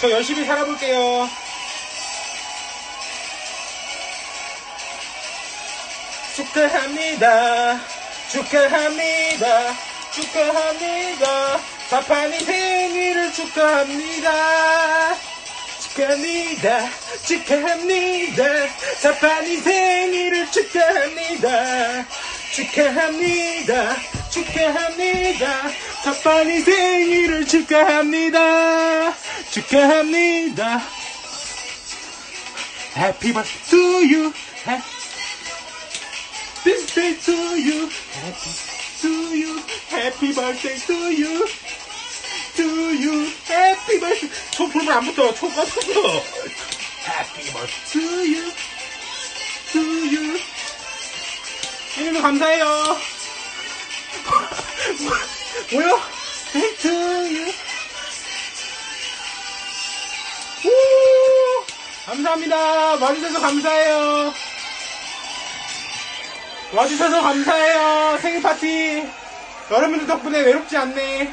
저 열심히 살아볼게요. 축하합니다. 축하합니다. 축하합니다. 파파니 생일을 축하합니다. 축하합니다. 축하합니다. 파파니 생일을 축하합니다. 축하합니다. 축하합니다. 파파니 생일을 축하합니다. 축하합니다. Happy birthday to you. Happy birthday to you. Happy to you. Happy birthday to you. To you. Happy birthday. 초 불면 안 붙어. 초 껐어. Happy birthday to you. To you. 생일도 감사해요. 감사합니다. 와주셔서 감사해요. 와주셔서 감사해요. 생일 파티. 여러분들 덕분에 외롭지 않네.